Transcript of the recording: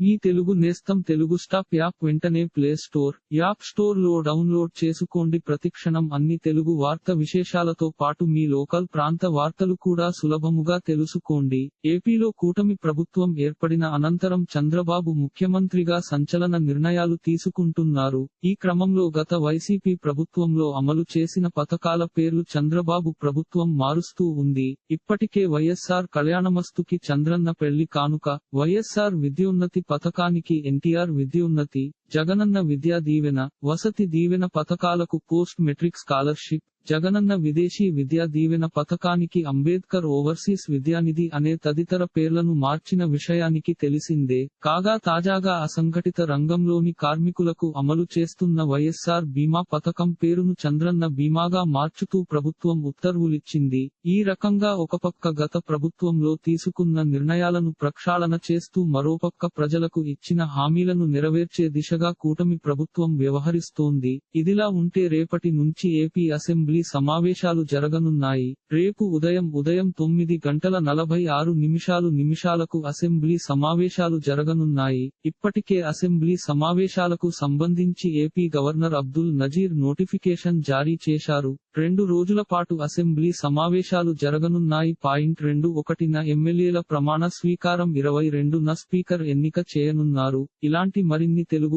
మీ తెలుగు నేస్తం Telugu stop app వెంటనే play store app స్టోర్లో డౌన్లోడ్ చేసుకోండి. ప్రతిక్షణం అన్ని తెలుగు వార్త విశేషాలతో పాటు మీ లోకల్ ప్రాంత వార్తలు కూడా సులభముగా తెలుసుకోండి. ఏపీలో కూటమి ప్రభుత్వం ఏర్పడిన అనంతరం చంద్రబాబు ముఖ్యమంత్రిగా సంచలన నిర్ణయాలు తీసుకుంటున్నారు. ఈ క్రమంలో గత వైసీపీ ప్రభుత్వంలో అమలు చేసిన పథకాల పేర్లు చంద్రబాబు ప్రభుత్వం మారుస్తూ ఉంది. ఇప్పటికే వైఎస్ఆర్ కళ్యాణమస్తుకి చంద్రన్న పెళ్ళి కానుక వైఎస్ఆర్ విద్యోన్నతి పథకానికి ఎన్టీఆర్ విద్యోన్నతి జగనన్న విద్యా దీవెన వసతి దీవెన పథకాలకు పోస్ట్ మెట్రిక్ స్కాలర్షిప్ జగనన్న విదేశీ విద్యా దీవెన పథకానికి అంబేద్కర్ ఓవర్సీస్ విద్యానిధి అనే తదితర పేర్లను మార్చిన విషయానికి తెలిసిందే. కాగా తాజాగా అసంఘటిత రంగంలోని కార్మికులకు అమలు చేస్తున్న వైఎస్ఆర్ బీమా పథకం పేరును చంద్రన్న బీమాగా మార్చుతూ ప్రభుత్వం ఉత్తర్వులిచ్చింది. ఈ రకంగా ఒకపక్క గత ప్రభుత్వంలో తీసుకున్న నిర్ణయాలను ప్రక్షాళన చేస్తూ మరోపక్క ప్రజలకు ఇచ్చిన హామీలను నెరవేర్చే దిశగా కూటమి ప్రభుత్వం వ్యవహరిస్తోంది. ఇదిలా ఉంటే రేపటి నుంచి ఏపీ అసెంబ్లీ సమావేశాలు జరగనున్నాయి. రేపు ఉదయం ఉదయం తొమ్మిది గంటల నలభై ఆరు నిమిషాలు నిమిషాలకు అసెంబ్లీ సమావేశాలు జరగనున్నాయి. ఇప్పటికే అసెంబ్లీ సమావేశాలకు సంబంధించి AP governor Abdul Nazeer notification జారీ చేశారు. రెండు రోజుల పాటు అసెంబ్లీ సమావేశాలు జరగనున్నాయి. పాయింట్ రెండు ఒకటిన ఎమ్మెల్యేల ప్రమాణ స్వీకారం ఇరవై రెండున స్పీకర్ ఎన్నిక చేయనున్నారు. ఇలాంటి మరిన్ని తెలుగు